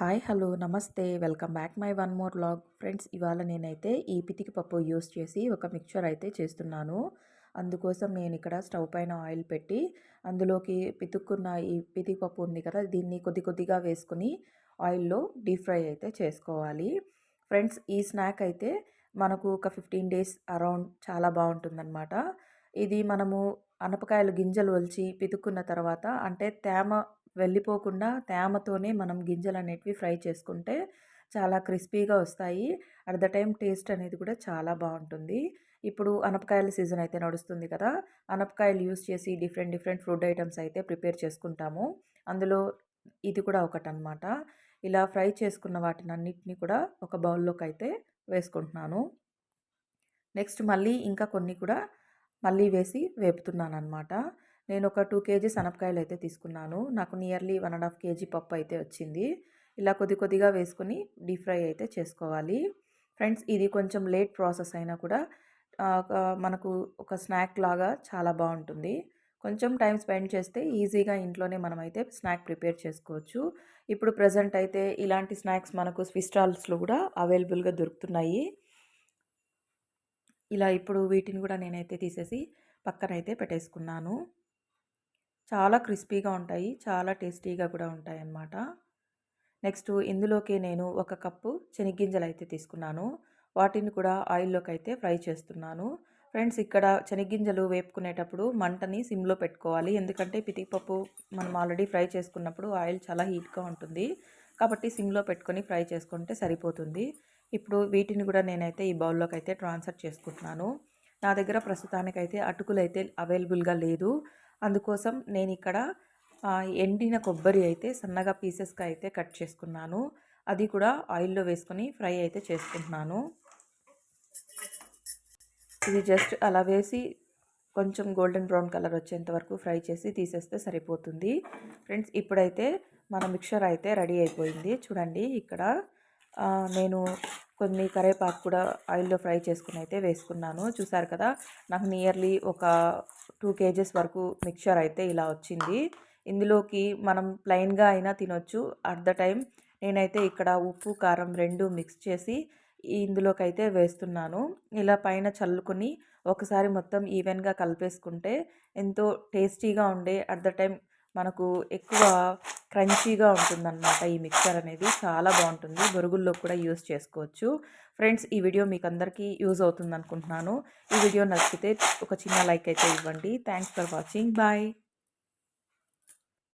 Hi hello నమస్తే. Welcome back my one more vlog friends ఇవాళ నేనైతే ఈ పితికి పప్పు యూస్ చేసి ఒక మిక్చర్ అయితే చేస్తున్నాను. అందుకోసం నేను ఇక్కడ స్టవ్ పైన ఆయిల్ పెట్టి అందులోకి పితుక్కున్న ఈ పితికి పప్పు ఉంది కదా దీన్ని కొద్ది కొద్దిగా వేసుకుని ఆయిల్లో డీప్ ఫ్రై అయితే చేసుకోవాలి. ఫ్రెండ్స్ ఈ స్నాక్ అయితే మనకు ఒక ఫిఫ్టీన్ డేస్ అరౌండ్ చాలా బాగుంటుందన్నమాట. ఇది మనము అనపకాయలు గింజలు ఒలిచి పితుక్కున్న తర్వాత అంటే తేమ వెళ్ళిపోకుండా తేమతోనే మనం గింజలు అనేటివి ఫ్రై చేసుకుంటే చాలా క్రిస్పీగా వస్తాయి. అట్ ద టైం టేస్ట్ అనేది కూడా చాలా బాగుంటుంది. ఇప్పుడు అనపకాయల సీజన్ అయితే నడుస్తుంది కదా అనపకాయలు యూస్ చేసి డిఫరెంట్ డిఫరెంట్ ఫుడ్ ఐటమ్స్ అయితే ప్రిపేర్ చేసుకుంటాము. అందులో ఇది కూడా ఒకటి అనమాట ఇలా ఫ్రై చేసుకున్న వాటిని అన్నిటిని కూడా ఒక బౌల్లోకి అయితే వేసుకుంటున్నాను. నెక్స్ట్ మళ్ళీ ఇంకా కొన్ని కూడా మళ్ళీ వేసి వేపుతున్నాను అనమాట నేను ఒక టూ కేజీస్ శనపకాయలు అయితే తీసుకున్నాను. నాకు nearly one and half KG పప్పు అయితే వచ్చింది. ఇలా కొద్ది కొద్దిగా వేసుకొని డీప్ ఫ్రై అయితే చేసుకోవాలి. ఫ్రెండ్స్ ఇది కొంచెం లేట్ ప్రాసెస్ అయినా కూడా మనకు ఒక స్నాక్ లాగా చాలా బాగుంటుంది. కొంచెం టైం స్పెండ్ చేస్తే ఈజీగా ఇంట్లోనే మనం అయితే స్నాక్ ప్రిపేర్ చేసుకోవచ్చు. ఇప్పుడు ప్రజెంట్ అయితే ఇలాంటి స్నాక్స్ మనకు స్విస్టాల్స్లో కూడా అవైలబుల్గా దొరుకుతున్నాయి. ఇలా ఇప్పుడు వీటిని కూడా నేనైతే తీసేసి పక్కనైతే పెట్టేసుకున్నాను. చాలా క్రిస్పీగా ఉంటాయి. చాలా టేస్టీగా కూడా ఉంటాయి అన్నమాట నెక్స్ట్ ఇందులోకి నేను ఒక కప్పు శనగ్గింజలు అయితే తీసుకున్నాను. వాటిని కూడా ఆయిల్లోకి అయితే ఫ్రై చేస్తున్నాను. ఫ్రెండ్స్ ఇక్కడ శనగ్గింజలు వేపుకునేటప్పుడు మంటని సిమ్లో పెట్టుకోవాలి. ఎందుకంటే పితికిపప్పు మనం ఆల్రెడీ ఫ్రై చేసుకున్నప్పుడు ఆయిల్ చాలా హీట్గా ఉంటుంది. కాబట్టి సిమ్లో పెట్టుకొని ఫ్రై చేసుకుంటే సరిపోతుంది. ఇప్పుడు వీటిని కూడా నేనైతే ఈ బౌల్లోకి అయితే ట్రాన్స్ఫర్ చేసుకుంటున్నాను. నా దగ్గర ప్రస్తుతానికైతే అటుకులు అయితే అవైలబుల్గా లేదు. అందుకోసం నేను ఇక్కడ ఎండిన కొబ్బరి అయితే సన్నగా పీసెస్గా అయితే కట్ చేసుకున్నాను. అది కూడా ఆయిల్లో వేసుకొని ఫ్రై అయితే చేసుకుంటున్నాను. ఇది జస్ట్ అలా వేసి కొంచెం గోల్డెన్ బ్రౌన్ కలర్ వచ్చేంత వరకు ఫ్రై చేసి తీసేస్తే సరిపోతుంది. ఫ్రెండ్స్ ఇప్పుడైతే మన మిక్చర్ అయితే రెడీ అయిపోయింది. చూడండి ఇక్కడ నేను కొన్ని కరేపాకు కూడా ఆయిల్లో ఫ్రై చేసుకుని అయితే వేసుకున్నాను. చూసారు కదా నాకు నియర్లీ ఒక టూ కేజెస్ వరకు మిక్చర్ అయితే ఇలా వచ్చింది. ఇందులోకి మనం ప్లెయిన్గా అయినా తినొచ్చు. అట్ ద టైం నేనైతే ఇక్కడ ఉప్పు కారం రెండు మిక్స్ చేసి ఇందులోకి అయితే వేస్తున్నాను. ఇలా పైన చల్లుకొని ఒకసారి మొత్తం ఈవెన్గా కలిపేసుకుంటే ఎంతో టేస్టీగా ఉండే అట్ ద టైం మనకు ఎక్కువ క్రంచీగా ఉంటుందన్నమాట ఈ మిక్చర్ అనేది. చాలా బాగుంటుంది. బొరుగుల్లో కూడా యూస్ చేసుకోవచ్చు. ఫ్రెండ్స్ ఈ వీడియో మీకు అందరికీ యూజ్ అవుతుంది అనుకుంటున్నాను ఈ వీడియో నచ్చితే ఒక చిన్న లైక్ అయితే ఇవ్వండి. Thanks for watching. బాయ్.